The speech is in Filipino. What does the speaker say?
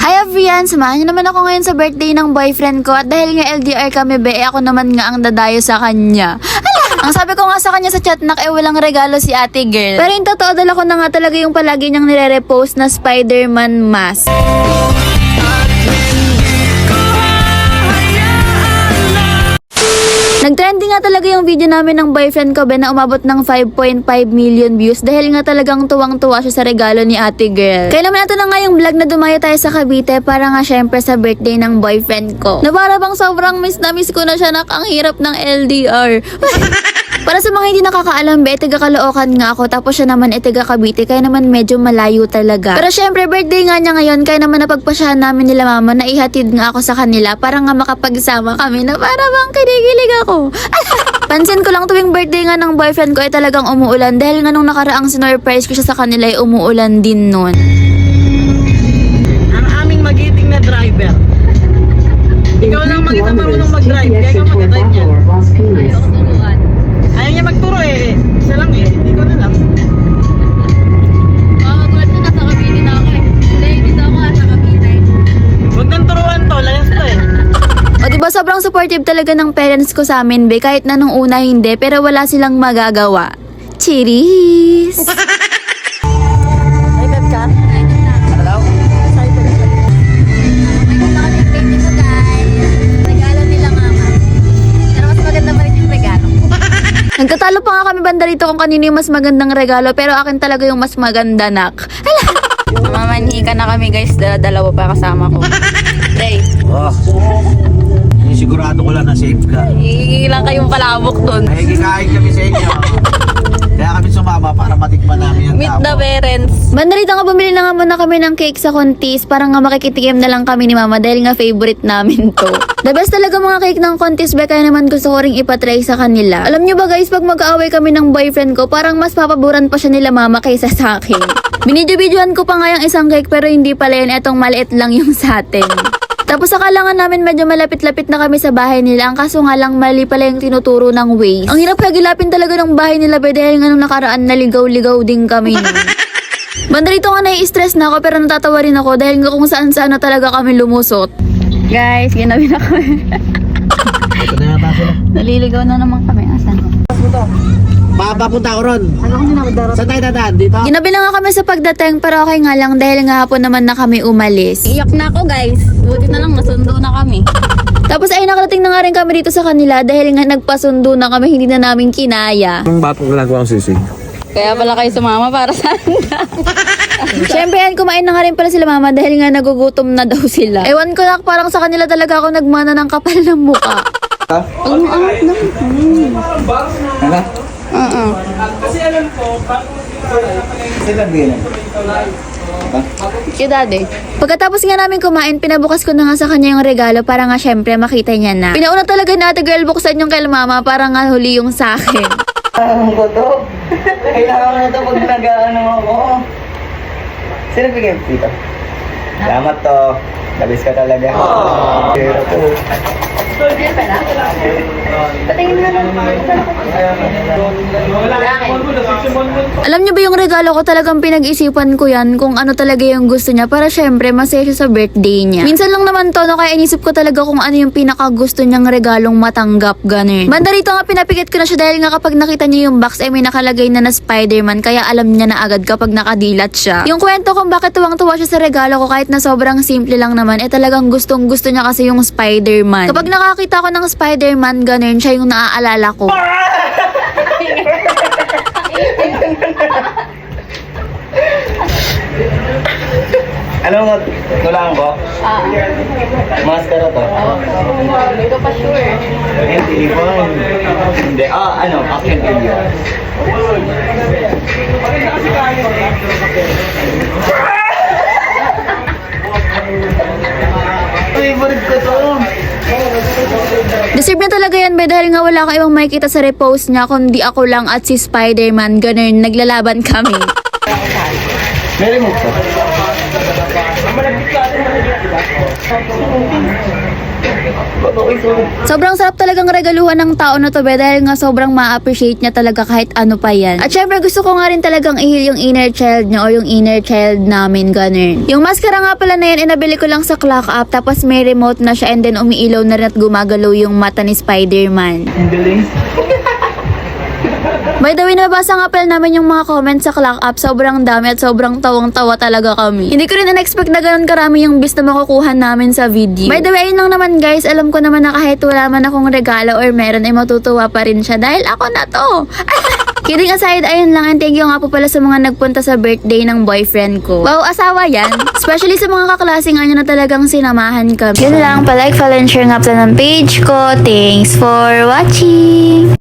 Hi everyone! Samahan niyo naman ako ngayon sa birthday ng boyfriend ko at dahil nga LDR kami be, eh, ako naman nga ang dadayo sa kanya. Ang sabi ko nga sa kanya sa chat nak, eh walang regalo si ate girl. Pero yung totoo, dala ko na nga talaga yung palagi niyang nire-repost na Spider-Man mask. Nagtrending nga talaga yung video namin ng boyfriend ko, Ben, na umabot ng 5.5 million views dahil nga talagang tuwang-tuwa siya sa regalo ni ate girl. Kaya naman na nga yung vlog na dumayo tayo sa Cavite para nga syempre sa birthday ng boyfriend ko. Na para bang sobrang miss na miss ko na siya nak ang hirap ng LDR. Para sa mga hindi nakakaalam, be, taga Caloocan nga ako, tapos siya naman ay taga Cavite, kaya naman medyo malayo talaga. Pero syempre, birthday nga niya ngayon, kaya naman napagpasyahan namin nila mama na ihatid nga ako sa kanila para nga makapagsama kami na para bang kinikilig ako. Pansin ko lang tuwing birthday nga ng boyfriend ko ay talagang umuulan dahil nga nung nakaraang sinurprise ko siya sa kanila ay umuulan din nun. Ang aming magiting na driver. Ikaw lang mag-isa marunong mag-drive, kaya ka mag-drive niyan. Niya magturo eh. Isa lang eh, hindi ko na lang. Huwag nang turuan to, layas to eh. O diba sobrang supportive talaga ng parents ko sa amin be kahit na nung una hindi pero wala silang magagawa. Cheers! Nagtatalo pa nga kami banda rito kung kanino yung mas magandang regalo pero akin talaga yung mas maganda nak. Mamanhi ka na kami guys, dala- dalawa pa kasama ko. Day, Oh. Sigurado ko lang na safe ka. ilang kayong palabok doon. Ay, kikain kami sa inyo. Kaya kami sumama para matikman namin yung Meet the tamo. parents. Banda rito nga bumili na nga muna kami ng cake sa Contis para nga makikitikim na lang kami ni mama dahil nga favorite namin to. The best talaga mga cake ng Contis be kaya naman gusto ko ring ipatry sa kanila. Alam nyo ba guys pag mag-aaway kami ng boyfriend ko parang mas papaboran pa siya nila mama kaysa sa akin. Binidyo-videoan ko pa nga yung isang cake pero hindi pala yun etong maliit lang yung sa atin. Tapos akala nga namin medyo malapit-lapit na kami sa bahay nila. Ang kaso nga lang mali pala yung tinuturo ng Waze. Ang hirap hagilapin talaga ng bahay nila be dahil nga nung nakaraan naligaw-ligaw din kami. Banda rito nga nai-stress na ako pero natatawa rin ako dahil nga kung saan-saan na talaga kami lumusot. Guys, ginabi na kami. Ito na yata sila. Naliligaw na naman kami. Asan? Papapunta ko ron. Saan tayo dadaan? Dito? Ginabi na nga kami sa pagdating pero okay nga lang dahil nga hapon naman na kami umalis. Iyak na ako guys. Buti na lang nasundo na kami. Tapos ay nakarating na nga rin kami dito sa kanila dahil nga nagpasundo na kami hindi na namin kinaya. Ang batong ginagawa ang sisig. Kaya pala kayo sumama para saan? Siyempre, yan, kumain na nga rin pala sila mama dahil nga nagugutom na daw sila. Ewan ko na, parang sa kanila talaga ako nagmana ng kapal ng muka. Ang angat na. Ano? Oo. Sila bigyan. Kaya daddy. Pagkatapos nga namin kumain, pinabukas ko na nga sa kanya yung regalo para nga syempre makita niya na. Pinauna talaga na ate girl buksan yung kay mama para nga huli yung sa akin. Ang ko to. Kailangan mo to pag nag-ano ako. Sino bigyan dito? Salamat to. Labis ka talaga. Pero to. Alam niyo ba yung regalo ko talagang pinag-isipan ko yan kung ano talaga yung gusto niya para syempre masaya siya sa birthday niya. Minsan lang naman to no kaya inisip ko talaga kung ano yung pinaka gusto niyang regalong matanggap ganun. Banda rito nga pinapikit ko na siya dahil nga kapag nakita niya yung box ay may nakalagay na na Spider-Man kaya alam niya na agad kapag nakadilat siya. Yung kwento kung bakit tuwang-tuwa siya sa regalo ko kahit na sobrang simple lang naman eh talagang gustong gusto niya kasi yung Spider-Man. Kapag nakakita ko ng Spider-Man ganun siya yung naaalala ko. Alam mo, tulang ko? Ah. Maskara to. Hindi ko pa sure. Hindi, phone. Hindi. Ah, ano, action video. Deserve niya talaga yan, be, dahil nga wala akong ibang makikita sa repost niya, kundi ako lang at si Spider-Man, ganun, naglalaban kami. Meron mo to. Sobrang sarap talagang regaluhan ng tao na to be dahil nga sobrang ma-appreciate niya talaga kahit ano pa yan. At syempre gusto ko nga rin talagang ihil yung inner child niya o yung inner child namin, ganun. Yung maskara nga pala na yan, inabili ko lang sa clock up tapos may remote na siya and then umiilaw na rin at gumagalaw yung mata ni Spider-Man. Ang galing. By the way, nabasa nga pala namin yung mga comments sa clock up. Sobrang dami at sobrang tawang-tawa talaga kami. Hindi ko rin in-expect na ganun karami yung bis na makukuha namin sa video. By the way, ayun lang naman guys. Alam ko naman na kahit wala man akong regalo or meron ay matutuwa pa rin siya dahil ako na to. Kidding aside, ayun lang. And thank you nga po pala sa mga nagpunta sa birthday ng boyfriend ko. Wow, asawa yan. Especially sa mga kaklase nga niya na talagang sinamahan kami. Yun lang, palike, follow, and share nga pala ng page ko. Thanks for watching!